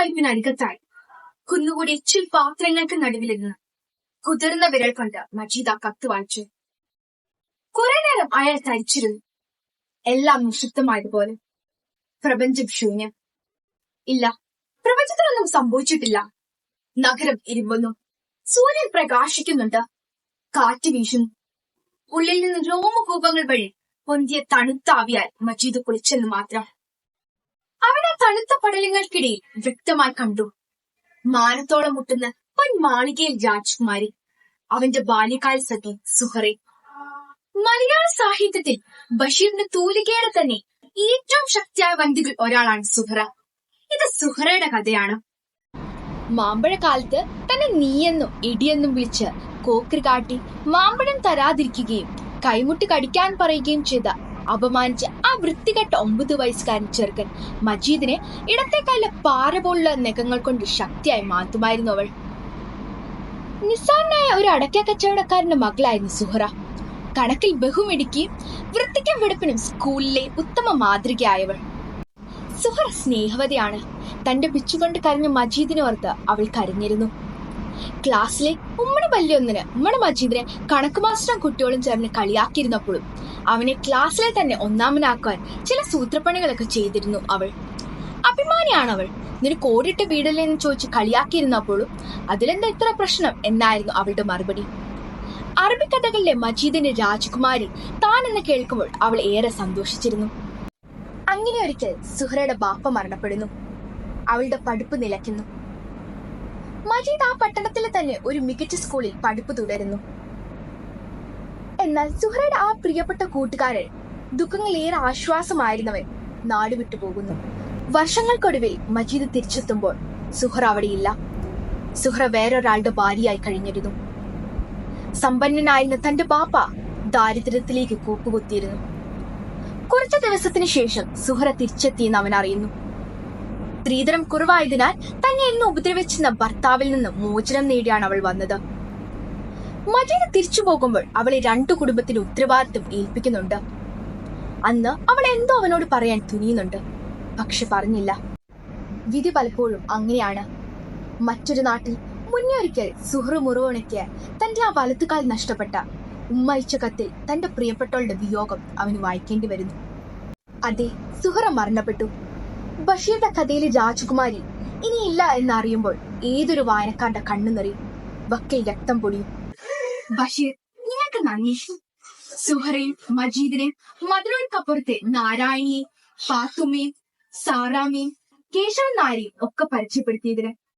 ടെലിസ്കോപ്പിനരികത്തായി കുന്നുകൂടി ചിൽ പാത്രങ്ങൾക്ക് നടുവിലിരുന്ന് കുതിർന്ന വിരൽ കൊണ്ട് മജീദ കത്ത് വായിച്ചു. കുറെ നേരം അയാൾ തരിച്ചിരുന്നു. എല്ലാം നിഷിദ്ധമായതുപോലെ പ്രപഞ്ചം ശൂന്യം. ഇല്ല പ്രപഞ്ചത്തിനൊന്നും സംഭവിച്ചിട്ടില്ല. നഗരം ഇരുമ്പുന്നു. സൂര്യൻ പ്രകാശിക്കുന്നുണ്ട്. കാറ്റ് വീശുന്നു. ഉള്ളിൽ നിന്ന് രോമകൂപങ്ങൾ വഴി പൊന്തിയ തണുത്താവിയാൽ മജീദ് കുളിച്ചെന്ന് മാത്രം തണുത്ത പടലങ്ങൾക്കിടയിൽ വ്യക്തമായി കണ്ടു. മാനത്തോളം മുട്ടുന്ന പൻ മാളികയിൽ രാജ്കുമാരി അവന്റെ ബാല്യകാല സഖി സുഹറി. മലയാള സാഹിത്യത്തിൽ ബഷീറിന്റെ തൂലികയുടെ തന്നെ ഏറ്റവും ശക്തിയായ വന്തികൾ ഒരാളാണ് സുഹറ. ഇത് സുഹറയുടെ കഥയാണ്. മാമ്പഴക്കാലത്ത് തന്നെ നീയെന്നും ഇടിയെന്നും വിളിച്ച് കോക്രി കാട്ടി മാമ്പഴം തരാതിരിക്കുകയും കൈമുട്ട് കടിക്കാൻ പറയുകയും ചെയ്ത അപമാനിച്ച ആ വൃത്തികെട്ട ഒമ്പത് വയസ്സുകാരൻ ചെറുക്കൻ മജീദിനെ ഇടത്തേക്കാല പാറ പോലുള്ള നഖങ്ങൾ കൊണ്ട് ശക്തിയായി മാറ്റുമായിരുന്നു അവൾ. നിസ്സാരനായ ഒരു അടക്ക കച്ചവടക്കാരന്റെ മകളായിരുന്നു സുഹറ. കണക്കിൽ ബഹുമിടുക്കിയും വൃത്തിക്കും വെടുപ്പിനും സ്കൂളിലെ ഉത്തമ മാതൃകയായവൾ. സുഹറ സ്നേഹവതിയാണ്. തന്റെ പിച്ചുകൊണ്ട് കരഞ്ഞ മജീദിനെ ഓർത്ത് അവൾ കരഞ്ഞിരുന്നു. ക്ലാസ്സിലെ ഉമ്മണ പല്ലിയൊന്നിന് ഉമ്മണ മജീദിനെ കണക്ക് മാസ്റ്ററും കുട്ടികളും ചേർന്ന് കളിയാക്കിയിരുന്നപ്പോഴും അവനെ ക്ലാസ്സിലെ തന്നെ ഒന്നാമനാക്കുവാൻ ചില സൂത്രപ്പണികളൊക്കെ ചെയ്തിരുന്നു അവൾ. അഭിമാനിയാണ് അവൾ നിനക്ക് ഓടിട്ട് വീടല്ലേ എന്ന് ചോദിച്ച് കളിയാക്കിയിരുന്നപ്പോഴും അതിലെന്താ ഇത്ര പ്രശ്നം എന്നായിരുന്നു അവളുടെ മറുപടി. അറബിക്കഥകളിലെ മജീദിന്റെ രാജകുമാരി താൻ എന്ന് കേൾക്കുമ്പോൾ അവൾ ഏറെ സന്തോഷിച്ചിരുന്നു. അങ്ങനെ ഒരിക്കൽ സുഹറയുടെ ബാപ്പ മരണപ്പെടുന്നു. അവളുടെ പഠിപ്പ് നിലയ്ക്കുന്നു. മജീദ് ആ പട്ടണത്തിലെ തന്നെ ഒരു മികച്ച സ്കൂളിൽ പഠിപ്പ് തുടരുന്നു. എന്നാൽ സുഹറയുടെ ആ പ്രിയപ്പെട്ട കൂട്ടുകാരൻ ദുഃഖങ്ങളേറെ ആശ്വാസമായിരുന്നവൻ നാട് വിട്ടുപോകുന്നു വർഷങ്ങൾക്കൊടുവിൽ മജീദ് തിരിച്ചെത്തുമ്പോൾ സുഹറ അവിടെയില്ല. സുഹറ വേറൊരാളുടെ ഭാര്യയായി കഴിഞ്ഞിരുന്നു. സമ്പന്നനായിരുന്ന തന്റെ ബാപ്പ ദാരിദ്ര്യത്തിലേക്ക് കൂപ്പുകുത്തിയിരുന്നു. കുറച്ചു ദിവസത്തിന് ശേഷം സുഹറ തിരിച്ചെത്തിയെന്ന് അവൻ അറിയുന്നു. സ്ത്രീധനം കുറവായതിനാൽ തന്നെ എന്ന് ഉപദ്രവിച്ചെന്ന ഭർത്താവിൽ നിന്ന് മോചനം നേടിയാണ് അവൾ വന്നത്. മജീദ് തിരിച്ചു പോകുമ്പോൾ അവളെ രണ്ടു കുടുംബത്തിന് ഉത്തരവാദിത്വം ഏൽപ്പിക്കുന്നുണ്ട്. അന്ന് അവൾ എന്തോ അവനോട് പറയാൻ തുനിയുന്നുണ്ട്. പക്ഷെ പറഞ്ഞില്ല. വിധി പലപ്പോഴും അങ്ങനെയാണ്. മറ്റൊരു നാട്ടിൽ മുന്നേ ഒരിക്കൽ സുഹൃ മുറുവണയ്ക്ക് തന്റെ ആ വലത്തുകാൽ നഷ്ടപ്പെട്ട ഉമ്മയിച്ച കത്തിൽ തന്റെ പ്രിയപ്പെട്ടവളുടെ വിയോഗം അവന് വായിക്കേണ്ടി വരുന്നു. അതെ സുഹറ മരണപ്പെട്ടു. ബഷീറിന്റെ കഥയിലെ രാജകുമാരി ഇനിയില്ല എന്നറിയുമ്പോൾ ഏതൊരു വായനക്കാരന്റെ കണ്ണു നിറയും? വക്കിൽ രക്തം പൊടിയും. ബഷീർ നിങ്ങൾക്ക് നന്ദി. സുഹറയും മജീദിനെയും മധുരക്കപ്പുറത്തെ നാരായണിയെ പാത്തുമ്മയും സാറാമ്മയും കേശവൻ നായരെയും ഒക്കെ പരിചയപ്പെടുത്തിയതിന്